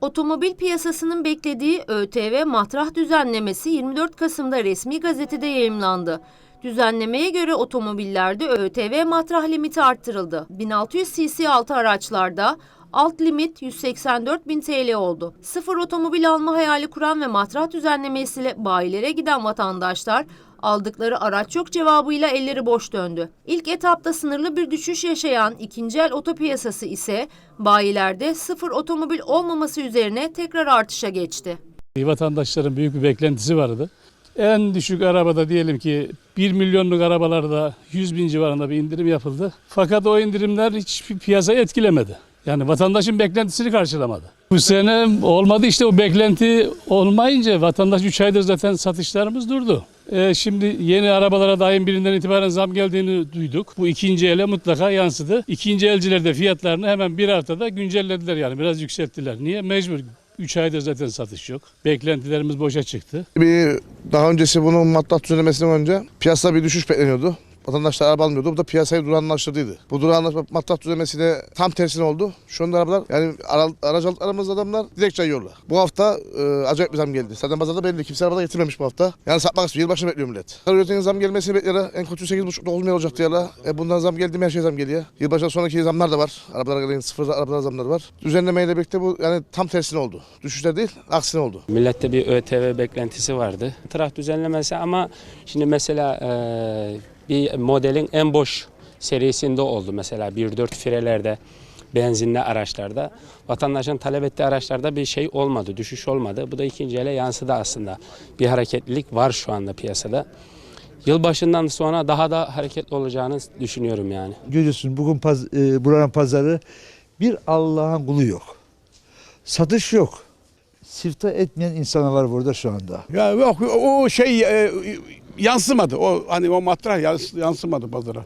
Otomobil piyasasının beklediği ÖTV matrah düzenlemesi 24 Kasım'da resmi gazetede yayımlandı. Düzenlemeye göre otomobillerde ÖTV matrah limiti arttırıldı. 1600 cc altı araçlarda alt limit 184 bin TL oldu. Sıfır otomobil alma hayali kuran ve matrah düzenlemesiyle bayilere giden vatandaşlar aldıkları araç yok cevabıyla elleri boş döndü. İlk etapta sınırlı bir düşüş yaşayan ikinci el oto piyasası ise bayilerde sıfır otomobil olmaması üzerine tekrar artışa geçti. Vatandaşların büyük bir beklentisi vardı. En düşük arabada diyelim ki 1 milyonluk arabalarda 100 bin civarında bir indirim yapıldı. Fakat o indirimler hiçbir piyasayı etkilemedi. Yani vatandaşın beklentisini karşılamadı. Bu sene olmadı işte o beklenti olmayınca vatandaş 3 aydır zaten satışlarımız durdu. Ee, şimdi yeni arabalara da ayın birinden itibaren zam geldiğini duyduk. Bu ikinci ele mutlaka yansıdı. İkinci elciler de fiyatlarını hemen bir haftada güncellediler yani biraz yükselttiler. Niye? Mecbur. 3 aydır zaten satış yok. Beklentilerimiz boşa çıktı. Bir daha öncesi bunun maddat düzenlemesinden önce piyasada bir düşüş bekleniyordu. Vatandaşlar araba almıyordu. Bu da piyasayı duranlaştırdıydı. Bu duranlaşma maddat düzenlemesiyle tam tersine oldu. Şu anda arabalar yani ara, aracı aldıklarımız adamlar direkt çayıyorlar. Bu hafta e, acayip bir zam geldi. Zaten pazarda belli. Kimse arabada getirmemiş bu hafta. Yani satmak istiyor. Yılbaşını bekliyor millet. Üretenin zam gelmesini bekliyorlar. En kötü 8,5-9 milyar olacaktı ya. E bundan zam geldi mi her şey zam geliyor. Yılbaşından sonraki zamlar da var. Arabalara gelen sıfır arabalara zamlar var. Düzenlemeyle birlikte bu yani tam tersine oldu. Düşüşler değil aksine oldu. Millette bir ÖTV beklentisi vardı. Traf düzenlemesi ama şimdi mesela e, bir modelin en boş serisinde oldu. Mesela 1.4 firelerde, benzinli araçlarda. Vatandaşın talep ettiği araçlarda bir şey olmadı, düşüş olmadı. Bu da ikinci ele yansıdı aslında. Bir hareketlilik var şu anda piyasada. Yılbaşından sonra daha da hareketli olacağını düşünüyorum yani. Görüyorsun bugün paz, e, buranın pazarı bir Allah'ın kulu yok. Satış yok. Sifta etmeyen insanlar var burada şu anda. Ya yok o şey e, yansımadı. O hani o matrah yans- yansımadı pazara.